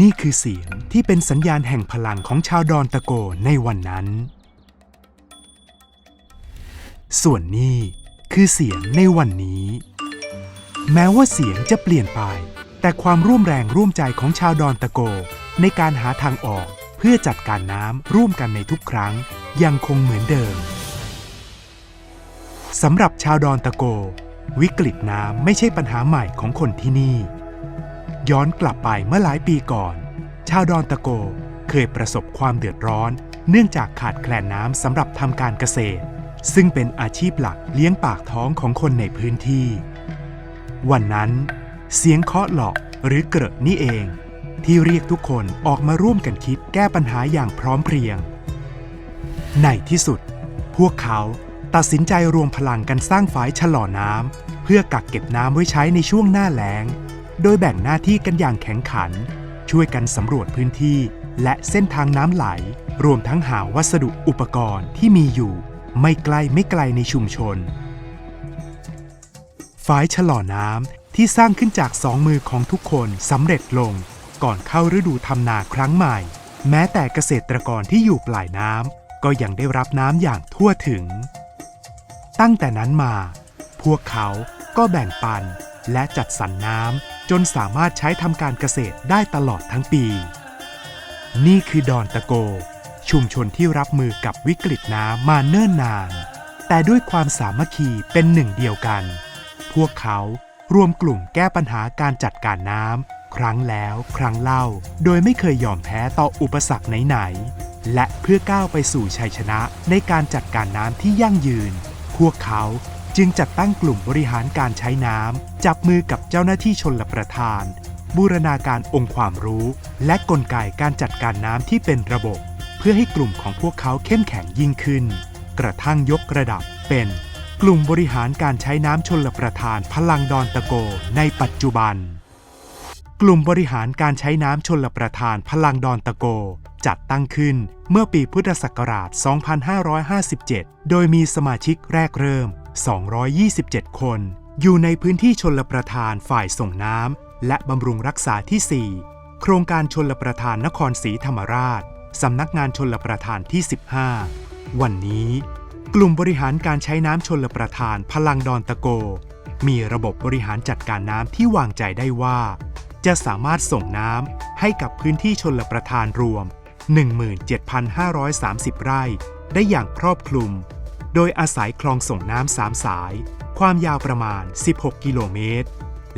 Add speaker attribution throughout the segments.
Speaker 1: นี่คือเสียงที่เป็นสัญญาณแห่งพลังของชาวดอนตะโกในวันนั้น ส่วนนี้คือเสียงในวันนี้ แม้ว่าเสียงจะเปลี่ยนไป แต่ความร่วมแรงร่วมใจของชาวดอนตะโก ในการหาทางออกเพื่อจัดการน้ำร่วมกันในทุกครั้ง ยังคงเหมือนเดิมสำหรับชาวดอนตะโก วิกฤตน้ำไม่ใช่ปัญหาใหม่ของคนที่นี่ ย้อนกลับไปเมื่อหลายปีก่อน ชาวดอนตะโกเคยประสบความเดือดร้อน เนื่องจากขาดแคลนน้ำสำหรับทำการเกษตร ซึ่งเป็นอาชีพหลักเลี้ยงปากท้องของคนในพื้นที่ วันนั้น เสียงเคาะหลอกหรือเกระนี่เอง ที่เรียกทุกคนออกมาร่วมกันคิดแก้ปัญหาอย่างพร้อมเพรียง ในที่สุด พวกเขาตัดสินใจรวมพลังกันสร้างฝายชะลอน้ำเพื่อกักเก็บน้ำไว้ใช้ในช่วงหน้าแล้ง โดยแบ่งหน้าที่กันอย่างแข็งขัน ช่วยกันสำรวจพื้นที่ และเส้นทางน้ำไหล รวมทั้งหาวัสดุอุปกรณ์ที่มีอยู่ ไม่ไกลไม่ไกลในชุมชนฝายชะลอน้ำที่สร้างขึ้นจากสองมือของทุกคนสำเร็จลง ก่อนเข้าฤดูทำนาครั้งใหม่ แม้แต่เกษตรกรที่อยู่ปลายน้ำก็ยังได้รับน้ำอย่างทั่วถึง ตั้งแต่นั้นมา พวกเขาก็แบ่งปันและจัดสรรน้ำ จนสามารถใช้ทำการเกษตรได้ตลอดทั้งปี นี่คือดอนตะโก ชุมชนที่รับมือกับวิกฤตน้ำมาเนิ่นนาน แต่ด้วยความสามัคคีเป็นหนึ่งเดียวกัน พวกเขารวมกลุ่มแก้ปัญหาการจัดการน้ำครั้งแล้วครั้งเล่า โดยไม่เคยยอมแพ้ต่ออุปสรรคไหนๆและเพื่อก้าวไปสู่ชัยชนะในการจัดการน้ำที่ยั่งยืน พวกเขา จึงจัดตั้งกลุ่มบริหารการใช้น้ำจับมือกับเจ้าหน้าที่ชนลประทาน บูรณาการองค์ความรู้ และกลไกการจัดการน้ำที่เป็นระบบ เพื่อให้กลุ่มของพวกเขาเข้มแข็งยิ่งขึ้น กระทั่งยกระดับเป็น กลุ่มบริหารการใช้น้ำชนลประทานพลังดอนตะโกในปัจจุบัน กลุ่มบริหารการใช้น้ำชนลประทานพลังดอนตะโกจัดตั้งขึ้นเมื่อปีพุทธศักราช 2557 โดยมีสมาชิกแรกเริ่ม227 คน อยู่ในพื้นที่ชนลประทานฝ่ายส่งน้ำและบำรุงรักษาที่ 4 โครงการชนลประทานนครศรีธรรมราช สำนักงานชนลประทานที่ 15 วันนี้ กลุ่มบริหารการใช้น้ำชนลประทานพลังดอนตะโก มีระบบบริหารจัดการน้ำที่วางใจได้ว่า จะสามารถส่งน้ำให้กับพื้นที่ชนลประทานรวม 17,530 ไร่ ได้อย่างครอบคลุม โดยอาศัยคลองส่งน้ำสามสาย ความยาวประมาณ 16 กิโลเมตร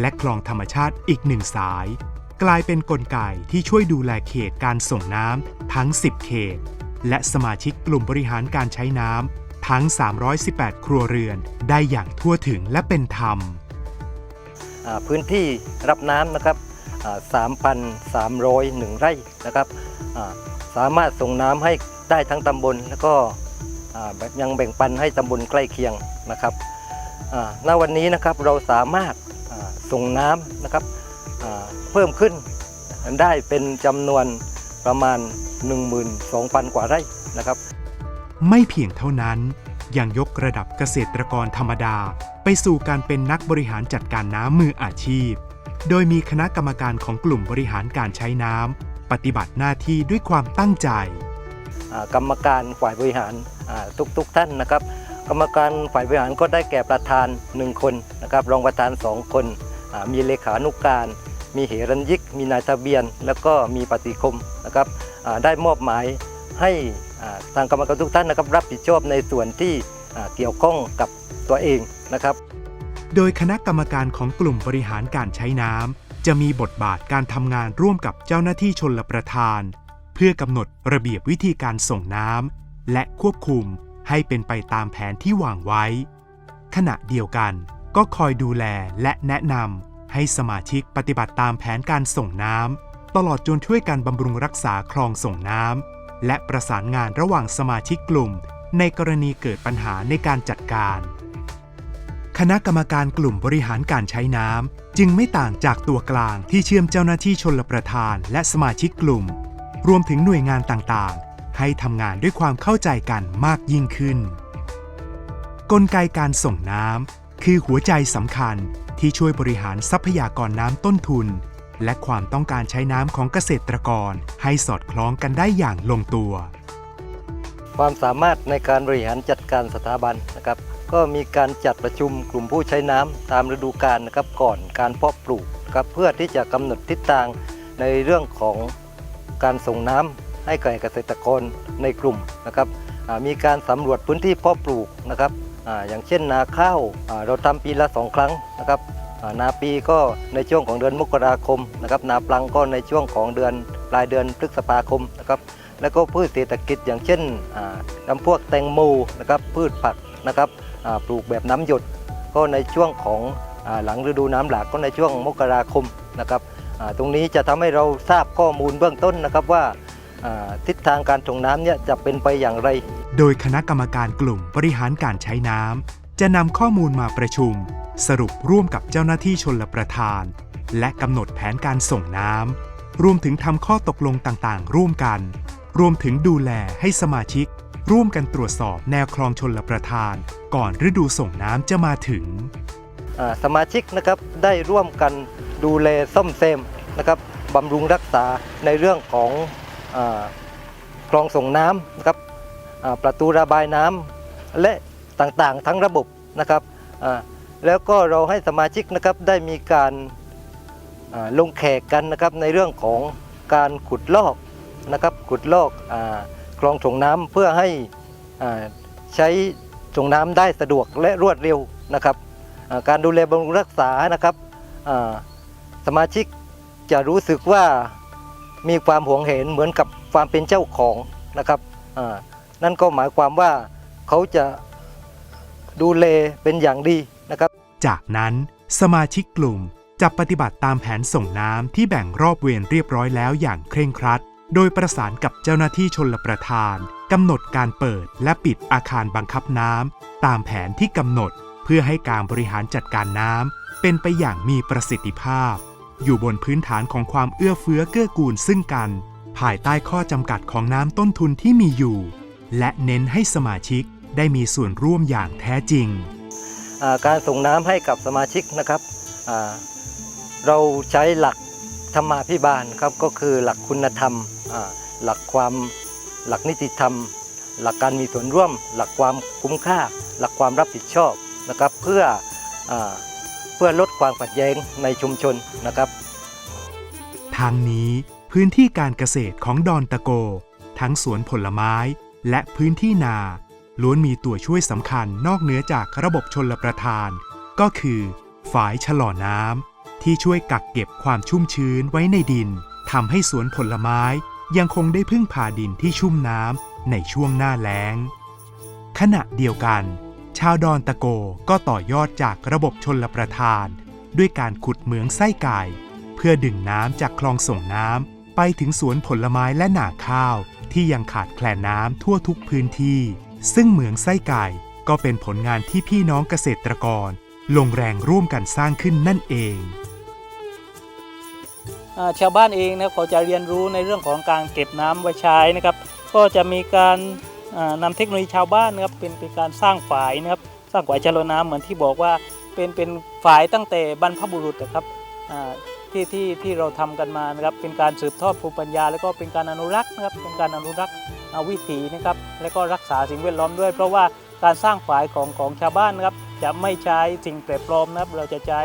Speaker 1: และคลองธรรมชาติอีกหนึ่งสาย กลายเป็นนกลไกที่ช่วยดูแลเขตการส่งน้ำทั้ง 10 เขต และสมาชิกกลุ่มบริหารการใช้น้ำทั้ง 318 ครัวเรือน ได้อย่างทั่วถึงและเป็นธรรม
Speaker 2: พื้นที่รับน้ำนะครับ 3,301 ไร่นะครับ สามารถส่งน้ำให้ได้ทั้งตำบลแล้วก็ ยังแบ่งปันให้ตำบลใกล้เคียงนะครับณวันนี้นะครับเราสามารถส่งน้ำนะครับเพิ่มขึ้นได้เป็นจำนวนประมาณ 12,000 กว่าไร่นะครับ
Speaker 1: ไม่เพียงเท่านั้นยังยกระดับเกษตรกรธรรมดา ไปสู่การเป็นนักบริหารจัดการน้ำมืออาชีพ โดยมีคณะกรรมการของกลุ่มบริหารการใช้น้ำปฏิบัติหน้าที่ด้วยความตั้งใจ
Speaker 2: กรรมการฝ่ายบริหารทุกๆท่านนะครับ กรรมการฝ่ายบริหารก็ได้แก่ประธาน 1 คนนะครับรองประธาน 2 คน มีเลขานุกการ มีเหรัญยิก มีนายทะเบียน แล้วก็มีปฏิคมนะครับได้มอบหมายให้ทางกรรมการทุกท่านนะครับรับผิดชอบในส่วนที่เกี่ยวข้องกับตัวเองนะครับ
Speaker 1: โดยคณะกรรมการของกลุ่มบริหารการใช้น้ำจะมีบทบาทการทำงานร่วมกับเจ้าหน้าที่ชนลประทาน พื่อกำหนดระเบียบวิธีการส่งน้ำและควบคุมให้เป็นไปตามแผนที่วางไว้ ขณะเดียวกันก็คอยดูแลและแนะนำให้สมาชิกปฏิบัติตามแผนการส่งน้ำตลอดจนช่วยกันบำรุงรักษาคลองส่งน้ำและประสานงานระหว่างสมาชิกกลุ่ม ในกรณีเกิดปัญหาในการจัดการ คณะกรรมการกลุ่มบริหารการใช้น้ำจึงไม่ต่างจากตัวกลางที่เชื่อมเจ้าหน้าที่ชนลประทานและสมาชิกกลุ่ม รวมถึงหน่วยงานต่างๆ ให้ทำงานด้วยความเข้าใจกันมากยิ่งขึ้น กลไกการส่งน้ำคือหัวใจสำคัญที่ช่วยบริหารทรัพยากรน้ำต้นทุน และความต้องการใช้น้ำของเกษตรกรให้สอดคล้องกันได้อย่างลงตัว
Speaker 2: ความสามารถในการบริหารจัดการสถาบันนะครับ ก็มีการจัดประชุมกลุ่มผู้ใช้น้ำตามฤดูกาลนะครับก่อนการเพาะปลูกครับเพื่อที่จะกำหนดทิศทางในเรื่องของ การส่งน้ำให้แก่เกษตรกรในกลุ่มนะครับมีการสำรวจพื้นที่เพาะปลูกนะครับออย่างเช่นนาข้าวเราทำปีละสองครั้งนะครับนาปีก็ในช่วงของเดือนมกราคมนะครับนาปลังก็ในช่วงของเดือนปลายเดือนพฤษภาคมนะครับแล้วก็พืชเศรษฐกิจอย่างเช่นอ่าจำพวกแตงโมนะครับพืชผักนะครับปลูกแบบน้ำหยด ก็ในช่วงของอหลังฤดูน้ำหลากก็ในช่วงมกราคมนะครับ ตรงนี้จะทำให้เราทราบข้อมูลเบื้องต้นนะครับว่าทิศทางการส่งน้ำเนี่ยจะเป็นไปอย่างไร
Speaker 1: โดยคณะกรรมการกลุ่มบริหารการใช้น้ำจะนำข้อมูลมาประชุม สรุปร่วมกับเจ้าหน้าที่ชนลประทาน และกำหนดแผนการส่งน้ำรวมถึงทำข้อตกลงต่างๆ ร่วมกัน รวมถึงดูแลให้สมาชิก ร่วมกันตรวจสอบแนวคลองชนลประทาน ก่อนฤดูส่งน้ำจะมาถึง
Speaker 2: สมาชิกนะครับได้ร่วมกันดูแลซ่อมแซมนะครับบำรุงรักษาในเรื่องของอคลองส่งน้ำนะครับประตูระบายน้ำและต่างๆ ทั้งระบบนะครับแล้วก็เราให้สมาชิกนะครับได้มีการลงแขกกันนะครับในเรื่องของการขุดลอกนะครับขุดลอกอคลองส่งน้ำเพื่อให้ใช้ส่งน้ำได้สะดวกและรวดเร็วนะครับ การดูแลบำรุงรักษานะครับสมาชิกจะรู้สึกว่ามีความหวงเห็นเหมือนกับความเป็นเจ้าของนะครับนั่นก็หมายความว่าเขาจะดูแลเป็นอย่างดีนะครับ
Speaker 1: จากนั้นสมาชิกกลุ่มจะปฏิบัติตามแผนส่งน้ำที่แบ่งรอบเวรเรียบร้อยแล้วอย่างเคร่งครัด โดยประสานกับเจ้าหน้าที่ชนลประทานกำหนดการเปิดและปิดอาคารบังคับน้ำตามแผนที่กำหนด พื่อให้การบริหารจัดการน้ำเป็นไปอย่างมีประสิทธิภาพ อยู่บนพื้นฐานของความเอื้อเฟื้อเกื้อกูลซึ่งกัน ภายใต้ข้อจำกัดของน้ำต้นทุนที่มีอยู่ และเน้นให้สมาชิกได้มีส่วนร่วมอย่างแท้จริง
Speaker 2: การส่งน้ำให้กับสมาชิกนะครับเราใช้หลักธรรมาภิบาลครับก็คือหลักคุณธรรม หลักความหลักนิติธรรม หลักการมีส่วนร่วม หลักความคุ้มค่า หลักความรับผิดชอบ นะครับเพื่ออเพื่อลดความขัดแย้งในชุมชนนะครับ
Speaker 1: ทางนี้พื้นที่การเกษตรของดอนตะโก ทั้งสวนผลไม้และพื้นที่นาล้วนมีตัวช่วยสำคัญนอกเหนือจากระบบชนลประทาน ก็คือฝายชะลอน้ำที่ช่วยกักเก็บความชุ่มชื้นไว้ในดินทำให้สวนผลไม้ยังคงได้พึ่งพาดินที่ชุ่มน้ำในช่วงหน้าแล้ง ขณะเดียวกัน ชาวดอนตะโกก็ต่อยอดจากระบบชนละประทาน ด้วยการขุดเหมืองไส้ไก่ เพื่อดึงน้ำจากคลองส่งน้ำไปถึงสวนผลไม้และหนาข้าว ที่ยังขาดแคลนน้ำทั่วทุกพื้นที่ ซึ่งเหมืองไส้ไก่ก็เป็นผลงานที่พี่น้องเกษตรกร ลงแรงร่วมกันสร้างขึ้นนั่นเอง
Speaker 3: ชาวบ้านเองนะครับเขาจะเรียนรู้ในเรื่องของการเก็บน้ำไว้ใช้นะครับ ก็จะมีการ นำเทคโนโลยีชาวบ้านนะครับเป็นเป็นการสร้างฝายนะครับสร้างฝายชะโลน้ำเหมือนที่บอกว่าเป็นเป็นฝายตั้งแต่บรรพบุรุษนะครับที่ที่ที่เราทำกันมานะครับเป็นการสืบทอดภูมิปัญญา แล้วก็เป็นการอนุรักษ์นะครับเป็นการอนุรักษ์วิถีนะครับแล้วก็รักษาสิ่งแวดล้อมด้วย เพราะว่าการสร้างฝายของของชาวบ้านนะครับจะไม่ใช้สิ่งแปลปลอมนะครับเราจะใช้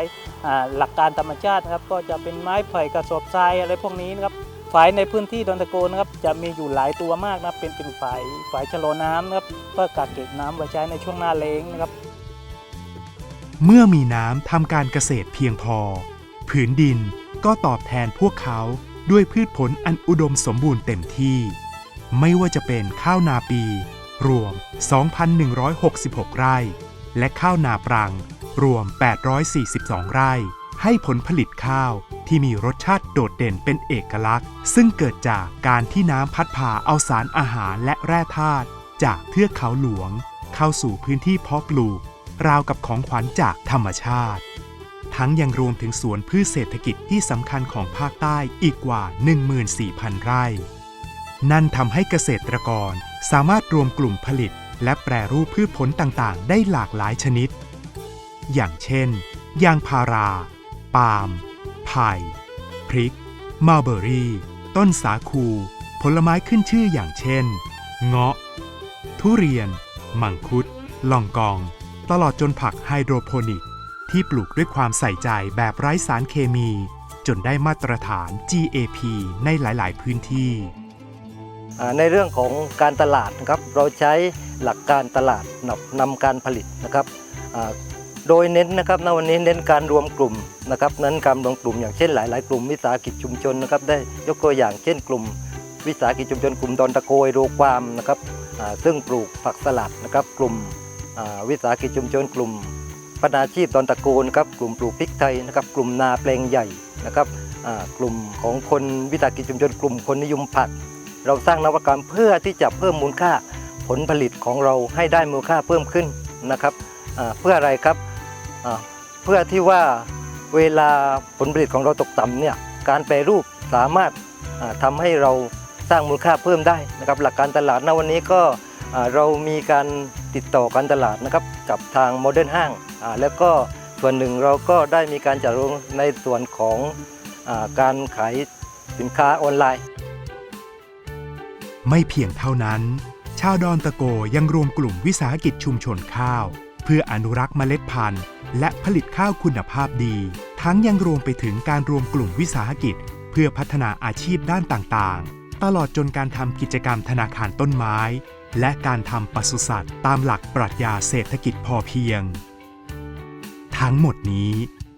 Speaker 3: หลักการธรรมชาตินะครับก็จะเป็นไม้ไผ่กระสอบทรายอะไรพวกนี้นะครับ ฝายในพื้นที่ดอนตะโกนะครับจะมีอยู่หลายตัวมากนะเป็นเป็นฝายฝายชะโลน้ำนะครับเพื่อกักเก็บน้ำไว้ใช้ในช่วงหน้าแล้งนะครับ
Speaker 1: เมื่อมีน้ำทำการเกษตรเพียงพอ ผืนดินก็ตอบแทนพวกเขาด้วยพืชผลอันอุดมสมบูรณ์เต็มที่ ไม่ว่าจะเป็นข้าวนาปี รวม 2,166 ไร่ และข้าวนาปรัง รวม 842 ไร่ ให้ผลผลิตข้าว ที่มีรสชาติโดดเด่นเป็นเอกลักษณ์ ซึ่งเกิดจากการที่น้ำพัดพาเอาสารอาหารและแร่ธาตุจากเทือกเขาหลวง เข้าสู่พื้นที่เพาะปลูก ราวกับของขวัญจากธรรมชาติ ทั้งยังรวมถึงสวนพืชเศรษฐกิจที่สำคัญของภาคใต้อีกกว่า 14,000 ไร่ นั่นทำให้เกษตรกรสามารถรวมกลุ่มผลิต และแปรรูปพืชผลต่างๆ ได้หลากหลายชนิด อย่างเช่น ยางพารา ปาล์ม ไผ่พริกมัลเบอรี่ ต้นสาคู ผลไม้ขึ้นชื่ออย่างเช่น เงาะ ทุเรียน มังคุด ลองกอง ตลอดจนผักไฮโดรโปนิก ที่ปลูกด้วยความใส่ใจแบบไร้สารเคมี จนได้มาตรฐาน GAP ในหลาย ๆ พื้นที่
Speaker 2: ในเรื่องของการตลาดนะครับ เราใช้หลักการตลาดนำนำการผลิตนะครับ โดยเน้นนะครับณวันนี้เน้นการรวมกลุ่มนะครับนั้นการรวมกลุ่มอย่างเช่นหลาย ๆ กลุ่มวิสาหกิจชุมชนนะครับได้ยกตัวอย่างเช่นกลุ่ม วิสาหกิจชุมชน กลุ่มดอนตะโกยโรความนะครับซึ่งปลูกผักสลัดนะครับกลุ่มวิสาหกิจชุมชน กลุ่มพัฒนาชีพดอนตะโกนะครับกลุ่มปลูกพริกไทยนะครับกลุ่มนาแปลงใหญ่นะครับกลุ่มของคนวิสาหกิจชุมชน กลุ่มคนนิยมผัก เราสร้างนวัตกรรมเพื่อที่จะเพิ่มมูลค่าผลผลิตของเราให้ได้มูลค่าเพิ่มขึ้นนะครับเพื่ออะไรครับ เพื่อที่ว่าเวลาผลผลิตของเราตกต่ำเนี่ยการแปรรูปสามารถอ่าทำให้เราสร้างมูลค่าเพิ่มได้นะครับหลักการตลาดณวันนี้ก็เรามีการติดต่อการตลาดนะครับกับทางโมเดิร์นห้างแล้วก็ส่วนหนึ่งเราก็ได้มีการจัดลงในส่วนของอการขายสินค้าออนไลน์
Speaker 1: ไม่เพียงเท่านั้น ชาวดอนตะโกยังรวมกลุ่มวิสาหกิจชุมชนข้าว เพื่ออนุรักษ์เมล็ดพันธุ์ และผลิตข้าวคุณภาพดี ทั้งยังรวมไปถึงการรวมกลุ่มวิสาหกิจ เพื่อพัฒนาอาชีพด้านต่างๆ ตลอดจนการทำกิจกรรมธนาคารต้นไม้ และการทำปศุสัตว์ตามหลักปรัชญาเศรษฐกิจพอเพียง ทั้งหมดนี้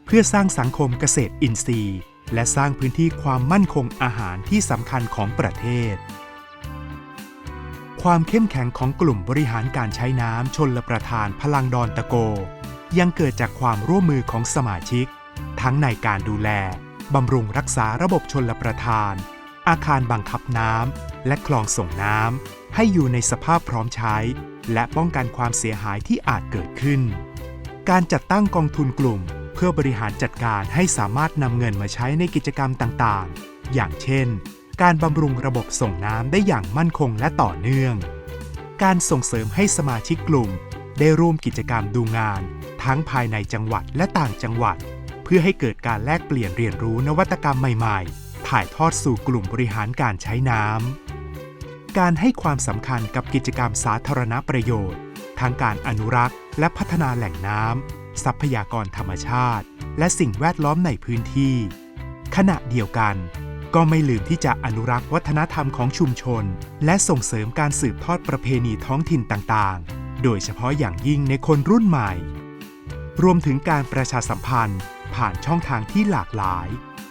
Speaker 1: เพื่อสร้างสังคมเกษตรอินทรีย์ และสร้างพื้นที่ความมั่นคงอาหารที่สำคัญของประเทศความเข้มแข็งของกลุ่มบริหารการใช้น้ำชนละประทานพลังดอนตะโก ยังเกิดจากความร่วมมือของสมาชิก ทั้งในการดูแล บำรุงรักษาระบบชนลประทาน อาคารบังคับน้ำและคลองส่งน้ำให้อยู่ในสภาพพร้อมใช้ และป้องกันความเสียหายที่อาจเกิดขึ้น การจัดตั้งกองทุนกลุ่ม เพื่อบริหารจัดการให้สามารถนำเงินมาใช้ในกิจกรรมต่างๆ อย่างเช่น การบำรุงระบบส่งน้ำได้อย่างมั่นคงและต่อเนื่อง การส่งเสริมให้สมาชิกกลุ่มได้ร่วมกิจกรรมดูงาน ทั้งภายในจังหวัดและต่างจังหวัด เพื่อให้เกิดการแลกเปลี่ยนเรียนรู้นวัตกรรมใหม่ๆ ถ่ายทอดสู่กลุ่มบริหารการใช้น้ำการให้ความสำคัญกับกิจกรรมสาธารณประโยชน์ ทั้งการอนุรักษ์ และพัฒนาแหล่งน้ำทรัพยากรธรรมชาติ และสิ่งแวดล้อมในพื้นที่ ขณะเดียวกันก็ไม่ลืมที่จะอนุรักษ์วัฒนธรรมของชุมชน และส่งเสริมการสืบทอดประเพณีท้องถิ่นต่างๆ โดยเฉพาะอย่างยิ่งในคนรุ่นใหม่ รวมถึงการประชาสัมพันธ์ ผ่านช่องทางที่หลากหลาย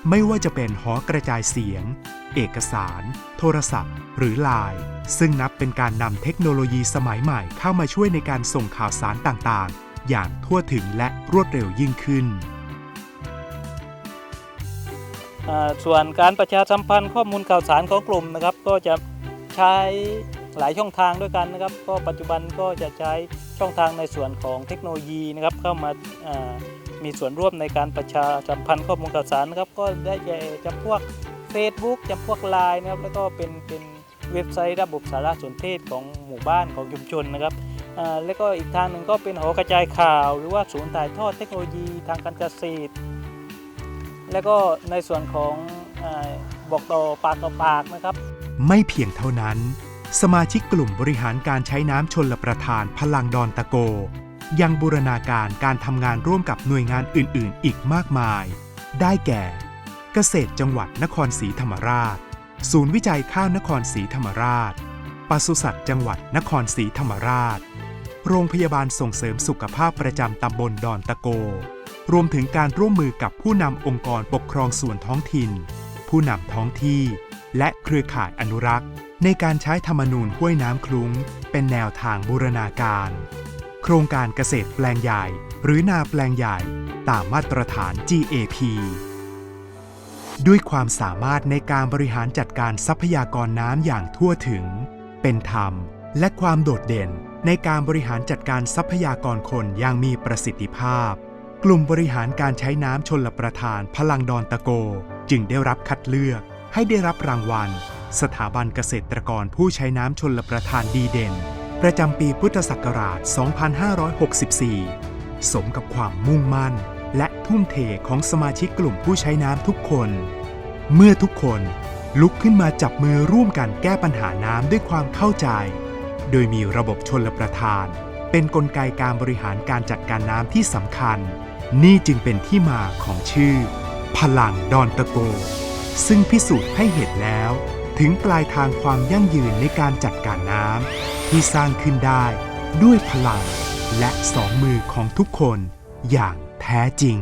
Speaker 1: ไม่ว่าจะเป็นหอกระจายเสียง เอกสาร โทรศัพท์ หรือไลน์ซึ่งนับเป็นการนำเทคโนโลยีสมัยใหม่เข้ามาช่วยในการส่งข่าวสารต่างๆ อย่างทั่วถึงและรวดเร็วยิ่งขึ้น
Speaker 3: ส่วนการประชาสัมพันธ์ข้อมูลข่าวสารของกลุ่มนะครับ ก็จะใช้หลายช่องทางด้วยกันนะครับ ก็ปัจจุบันก็จะใช้ ช่องทางในส่วนของเทคโนโลยีนะครับเข้ามาามีส่วนร่วมในการประชาสัมพันธ์ข้อมูลข่าวสารนะครับก็ได้แก่จะพวก Facebook จะพวกไลน์นะครับแล้วก็เป็นเป็นเว็บไซต์ระบบสารสนเทศของหมู่บ้านของชุมชนนะครับแล้วก็อีกทางหนึ่งก็เป็นหอกระจายข่าว หรือว่าศูนย์ถ่ายทอดเทคโนโลยีทางการเกษตร แล้วก็ในส่วนของอบอกต่อปากต่อปากนะครับ
Speaker 1: ไม่เพียงเท่านั้น สมาชิกกลุ่มบริหารการใช้น้ำชนลประทานพลังดอนตะโก ยังบูรณาการการทำงานร่วมกับหน่วยงานอื่น ๆ อีกมากมาย ได้แก่ เกษตรจังหวัดนครศรีธรรมราช ศูนย์วิจัยข้าวนครศรีธรรมราชปศุสัตว์จังหวัดนครศรีธรรมราช โรงพยาบาลส่งเสริมสุขภาพประจำตำบลดอนตะโก รวมถึงการร่วมมือกับผู้นำองค์กรปกครองส่วนท้องถิ่น ผู้นำท้องที่ และเครือข่ายอนุรักษ์ ในการใช้ธรรมนูญห้วยน้ำคลุ้ง เป็นแนวทางบูรณาการ โครงการเกษตรแปลงใหญ่ หรือนาแปลงใหญ่ ตามมาตรฐาน GAP ด้วยความสามารถในการบริหารจัดการทรัพยากรน้ำอย่างทั่วถึง เป็นธรรม และความโดดเด่นในการบริหารจัดการทรัพยากรคนอย่างมีประสิทธิภาพ กลุ่มบริหารการใช้น้ำชนลประทานพลังดอนตะโก จึงได้รับคัดเลือกให้ได้รับรางวัล สถาบันเกษตรกรผู้ใช้น้ำชนลประทานดีเด่น ประจำปีพุทธศักราช 2564 สมกับความมุ่งมั่น และทุ่มเทของสมาชิกกลุ่มผู้ใช้น้ำทุกคน เมื่อทุกคนลุกขึ้นมาจับมือร่วมกันแก้ปัญหาน้ำด้วยความเข้าใจ โดยมีระบบชนลประทาน เป็นนกลไกการบริหารการจัดการน้ำที่สำคัญ นี่จึงเป็นที่มาของชื่อ พลังดอนตะโก ซึ่งพิสูจน์ให้เห็นแล้ว ถึงปลายทางความยั่งยืนในการจัดการน้ำที่สร้างขึ้นได้ด้วยพลังและสองมือของทุกคนอย่างแท้จริง